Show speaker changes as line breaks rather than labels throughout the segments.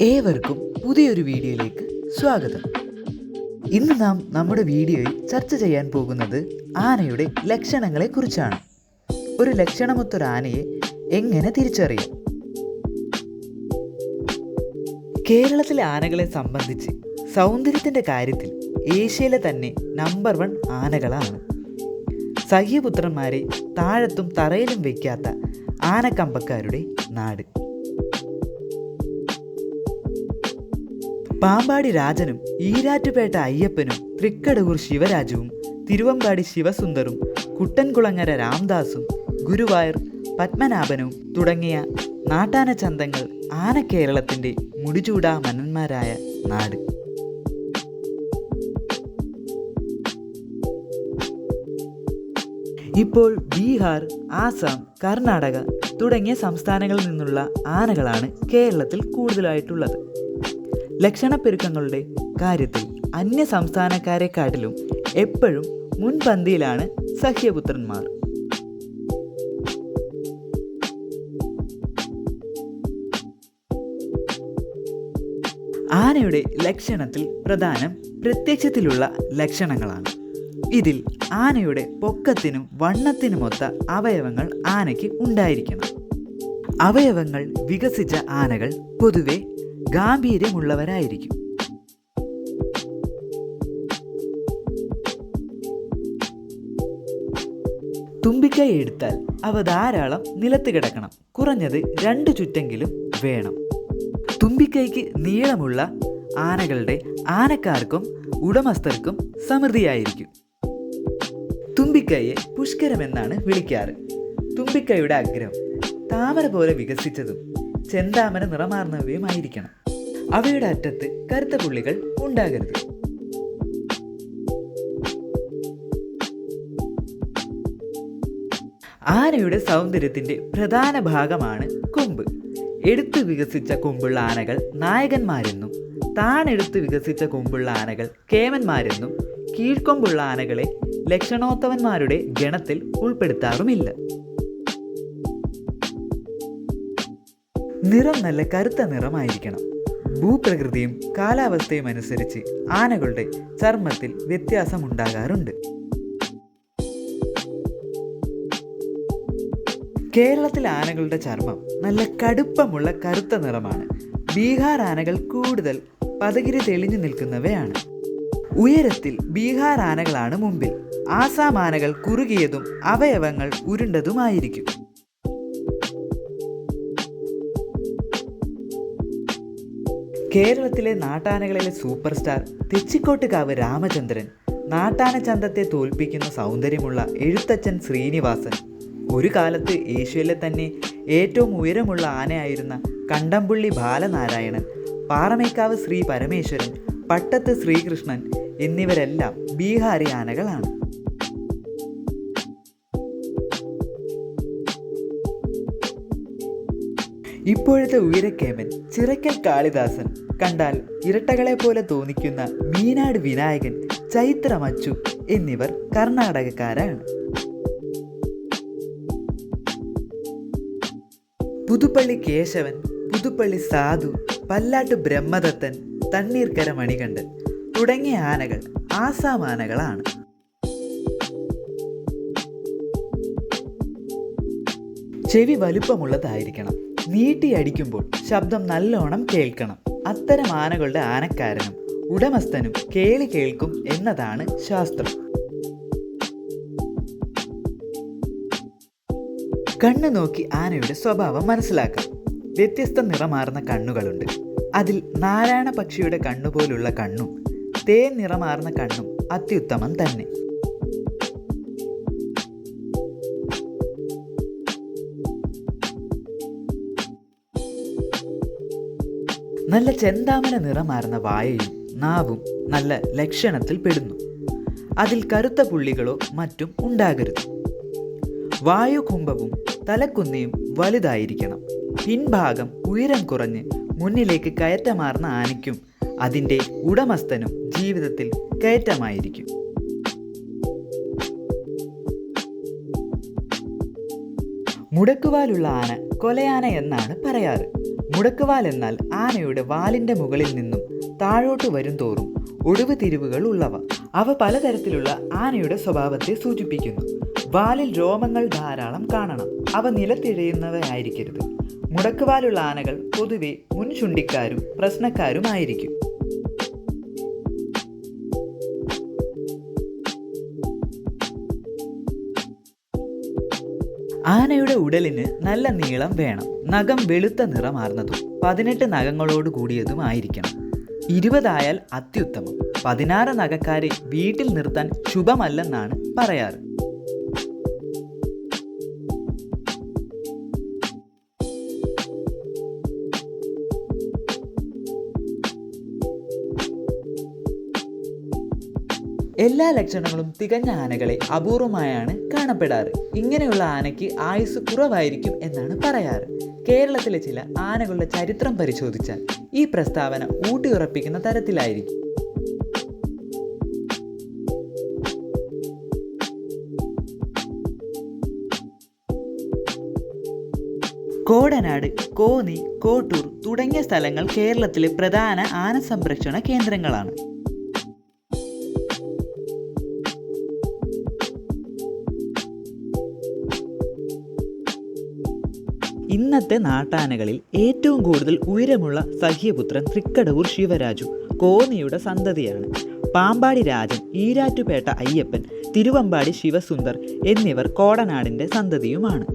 ഏവർക്കും പുതിയൊരു വീഡിയോയിലേക്ക് സ്വാഗതം. ഇന്ന് നാം നമ്മുടെ വീഡിയോയിൽ ചർച്ച ചെയ്യാൻ പോകുന്നത് ആനയുടെ ലക്ഷണങ്ങളെ കുറിച്ചാണ്. ഒരു ലക്ഷണമൊത്തൊരു ആനയെ എങ്ങനെ തിരിച്ചറിയാം? കേരളത്തിലെ ആനകളെ സംബന്ധിച്ച് സൗന്ദര്യത്തിന്റെ കാര്യത്തിൽ ഏഷ്യയിലെ തന്നെ നമ്പർ വൺ ആനകളാണ്. സഹ്യപുത്രന്മാരെ താഴത്തും തറയിലും വയ്ക്കാത്ത ആനക്കമ്പക്കാരുടെ നാട്. പാമ്പാടി രാജനും ഈരാറ്റുപേട്ട അയ്യപ്പനും തൃക്കടവൂർ ശിവരാജുവും തിരുവമ്പാടി ശിവസുന്ദറും കുട്ടൻകുളങ്ങര രാംദാസും ഗുരുവായൂർ പത്മനാഭനും തുടങ്ങിയ നാട്ടാന ചന്തങ്ങൾ ആന കേരളത്തിന്റെ മുടിചൂടാ മന്നന്മാരായ നാട്. ഇപ്പോൾ ബീഹാർ ആസാം കർണാടക തുടങ്ങിയ സംസ്ഥാനങ്ങളിൽ നിന്നുള്ള ആനകളാണ് കേരളത്തിൽ കൂടുതലായിട്ടുള്ളത്. ലക്ഷണപ്പെരുക്കങ്ങളുടെ കാര്യത്തിൽ അന്യ സംസ്ഥാനക്കാരെക്കാട്ടിലും എപ്പോഴും മുൻപന്തിയിലാണ് സഹ്യപുത്രന്മാർ. ആനയുടെ ലക്ഷണത്തിൽ പ്രധാനം പ്രത്യക്ഷത്തിലുള്ള ലക്ഷണങ്ങളാണ്. ഇതിൽ ആനയുടെ പൊക്കത്തിനും വണ്ണത്തിനുമൊത്ത അവയവങ്ങൾ ആനയ്ക്ക് ഉണ്ടായിരിക്കണം. അവയവങ്ങൾ വികസിച്ച ആനകൾ പൊതുവെ ഗാംഭീര്യമുള്ളവരായിരിക്കും. തുമ്പിക്കൈ എടുത്താൽ അവ ധാരാളം നിലത്ത് കിടക്കണം. കുറഞ്ഞത് രണ്ട് ചുറ്റെങ്കിലും വേണം. തുമ്പിക്കൈക്ക് നീളമുള്ള ആനകളുടെ ആനക്കാർക്കും ഉടമസ്ഥർക്കും സമൃദ്ധിയായിരിക്കും. തുമ്പിക്കൈയെ പുഷ്കരമെന്നാണ് വിളിക്കാറ്. തുമ്പിക്കൈയുടെ അഗ്രം താമര പോലെ വികസിച്ചതും ചെന്താമര നിറമാർന്നവയുമായിരിക്കണം. അവയുടെ അറ്റത്ത് കറുത്ത പുള്ളികൾ ഉണ്ടാകരുത്. ആനയുടെ സൗന്ദര്യത്തിന്റെ പ്രധാന ഭാഗമാണ് കൊമ്പ്. എടുത്തു വികസിച്ച കൊമ്പുള്ള ആനകൾ നായകന്മാരെന്നും താണെടുത്ത് വികസിച്ച കൊമ്പുള്ള ആനകൾ കേമന്മാരെന്നും കീഴ്ക്കൊമ്പുള്ള ആനകളെ ലക്ഷണോത്തവന്മാരുടെ ഗണത്തിൽ ഉൾപ്പെടുത്താറുമില്ല. നിറം നല്ല കറുത്ത നിറമായിരിക്കണം. ഭൂപ്രകൃതിയും കാലാവസ്ഥയും അനുസരിച്ച് ആനകളുടെ ചർമ്മത്തിൽ വ്യത്യാസമുണ്ടാകാറുണ്ട്. കേരളത്തിലെ ആനകളുടെ ചർമ്മം നല്ല കടുപ്പമുള്ള കറുത്ത നിറമാണ്. ബീഹാർ ആനകൾ കൂടുതൽ പതകിരി തെളിഞ്ഞു നിൽക്കുന്നവയാണ്. ഉയരത്തിൽ ബീഹാർ ആനകളാണ് മുമ്പിൽ. ആസാം ആനകൾ കുറുകിയതും അവയവങ്ങൾ ഉരുണ്ടതുമായിരിക്കും. കേരളത്തിലെ നാട്ടാനകളിലെ സൂപ്പർ സ്റ്റാർ തെച്ചിക്കോട്ടുകാവ് രാമചന്ദ്രൻ നാട്ടാന ചന്തത്തെ തോൽപ്പിക്കുന്ന സൗന്ദര്യമുള്ള എഴുത്തച്ഛൻ ശ്രീനിവാസൻ. ഒരു കാലത്ത് ഏഷ്യയിലെ തന്നെ ഏറ്റവും ഉയരമുള്ള ആനയായിരുന്ന കണ്ടംപുള്ളി ബാലനാരായണൻ പാറമേക്കാവ് ശ്രീ പരമേശ്വരൻ പട്ടത്ത് ശ്രീകൃഷ്ണൻ എന്നിവരെല്ലാം ബീഹാരി ആനകളാണ്. ഇപ്പോഴത്തെ ഉയരക്കേമൻ ചിറക്കൽ കാളിദാസൻ കണ്ടാൽ ഇരട്ടകളെ പോലെ തോന്നിക്കുന്ന മീനാട് വിനായകൻ ചൈത്ര മച്ചു എന്നിവർ കർണാടകക്കാരാണ്. പുതുപ്പള്ളി കേശവൻ പുതുപ്പള്ളി സാധു പല്ലാട്ട് ബ്രഹ്മദത്തൻ തണ്ണീർക്കര മണികണ്ഠൻ തുടങ്ങിയ ആനകൾ ആസാം ആനകളാണ്. ചെവി വലുപ്പമുള്ളതായിരിക്കണം. നീട്ടിയടിക്കുമ്പോൾ ശബ്ദം നല്ലോണം കേൾക്കണം. അത്തരം ആനകളുടെ ആനക്കാരനും ഉടമസ്ഥനും കേളി കേൾക്കും എന്നതാണ് ശാസ്ത്രം. കണ്ണു നോക്കി ആനയുടെ സ്വഭാവം മനസ്സിലാക്കാം. വ്യത്യസ്ത നിറമാർന്ന കണ്ണുകളുണ്ട്. അതിൽ നാരായണ പക്ഷിയുടെ കണ്ണുപോലുള്ള കണ്ണും തേൻ നിറമാർന്ന കണ്ണും അത്യുത്തമം തന്നെ. നല്ല ചെന്താമര നിറമാർന്ന വായയും നാവും നല്ല ലക്ഷണത്തിൽ പെടുന്നു. അതിൽ കറുത്ത പുള്ളികളോ മറ്റും ഉണ്ടാകരുത്. വായുകുംഭവും തലക്കുന്നിയും വലുതായിരിക്കണം. പിൻഭാഗം ഉയരം കുറഞ്ഞ് മുന്നിലേക്ക് കയറ്റമാർന്ന ആനയ്ക്കും അതിന്റെ ഉടമസ്ഥനും ജീവിതത്തിൽ കയറ്റമായിരിക്കും. മുടക്കുവാലുള്ള ആന കൊലയാന എന്നാണ് പറയാറ്. മുടക്കുവാൽ എന്നാൽ ആനയുടെ വാലിന്റെ മുകളിൽ നിന്നും താഴോട്ട് വരും തോറും ഒടിവ് തിരിവുകൾ ഉള്ളവ. അവ പലതരത്തിലുള്ള ആനയുടെ സ്വഭാവത്തെ സൂചിപ്പിക്കുന്നു. വാലിൽ രോമങ്ങൾ ധാരാളം കാണണം. അവ നിലത്തിഴയുന്നവയായിരിക്കരുത്. മുടക്കുവാലുള്ള ആനകൾ പൊതുവെ മുൻചുണ്ടിക്കാരും പ്രശ്നക്കാരുമായിരിക്കും. ആനയുടെ ഉടലിന് നല്ല നീളം വേണം. നഖം വെളുത്ത നിറമാർന്നതും പതിനെട്ട് നഖങ്ങളോട് കൂടിയതും ആയിരിക്കണം. ഇരുപതായാൽ അത്യുത്തമം. പതിനാറ് നഖക്കാരെ വീട്ടിൽ നിർത്താൻ ശുഭമല്ലെന്നാണ് പറയാറ്. എല്ലാ ലക്ഷണങ്ങളും തികഞ്ഞ ആനകളെ അപൂർവമായാണ് കാണപ്പെടാറ്. ഇങ്ങനെയുള്ള ആനയ്ക്ക് ആയുസ് കുറവായിരിക്കും എന്നാണ് പറയാറ്. കേരളത്തിലെ ചില ആനകളുടെ ചരിത്രം പരിശോധിച്ചാൽ ഈ പ്രസ്താവന ഊട്ടിയുറപ്പിക്കുന്ന തരത്തിലായിരിക്കും. കോടനാട് കോന്നി കോട്ടൂർ തുടങ്ങിയ സ്ഥലങ്ങൾ കേരളത്തിലെ പ്രധാന ആന സംരക്ഷണ കേന്ദ്രങ്ങളാണ്. ഇന്നത്തെ നാട്ടാനകളിൽ ഏറ്റവും കൂടുതൽ ഉയരമുള്ള സഖ്യപുത്രൻ തൃക്കടവൂർ ശിവരാജു കോന്നിയുടെ സന്തതിയാണ്. പാമ്പാടി രാജൻ ഈരാറ്റുപേട്ട അയ്യപ്പൻ തിരുവമ്പാടി ശിവസുന്ദർ എന്നിവർ കോടനാടിന്റെ സന്തതിയുമാണ്.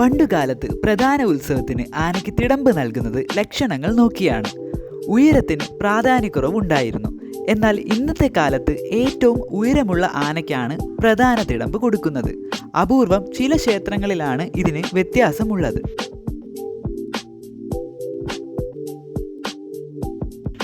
പണ്ടുകാലത്ത് പ്രധാന ഉത്സവത്തിന് ആനയ്ക്ക് തിടമ്പ് നൽകുന്നത് ലക്ഷണങ്ങൾ നോക്കിയാണ്. ഉയരത്തിന് പ്രാധാന്യക്കുറവുണ്ടായിരുന്നു. എന്നാൽ ഇന്നത്തെ കാലത്ത് ഏറ്റവും ഉയരമുള്ള ആനയ്ക്കാണ് പ്രധാന തിടമ്പ് കൊടുക്കുന്നത്. അപൂർവം ചില ക്ഷേത്രങ്ങളിലാണ് ഇതിന് വ്യത്യാസമുള്ളത്.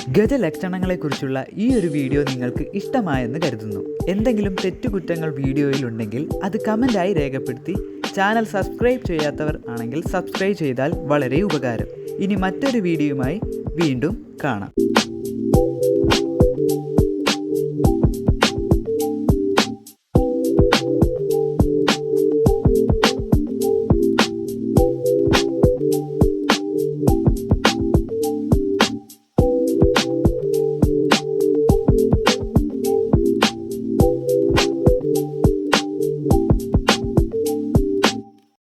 ഗജലക്ഷണങ്ങളെക്കുറിച്ചുള്ള ഈ ഒരു വീഡിയോ നിങ്ങൾക്ക് ഇഷ്ടമായെന്ന് കരുതുന്നു. എന്തെങ്കിലും തെറ്റുകുറ്റങ്ങൾ വീഡിയോയിലുണ്ടെങ്കിൽ അത് കമന്റായി രേഖപ്പെടുത്തി ചാനൽ സബ്സ്ക്രൈബ് ചെയ്യാത്തവർ ആണെങ്കിൽ സബ്സ്ക്രൈബ് ചെയ്താൽ വളരെ ഉപകാരം. ഇനി മറ്റൊരു വീഡിയോയുമായി വീണ്ടും കാണാം.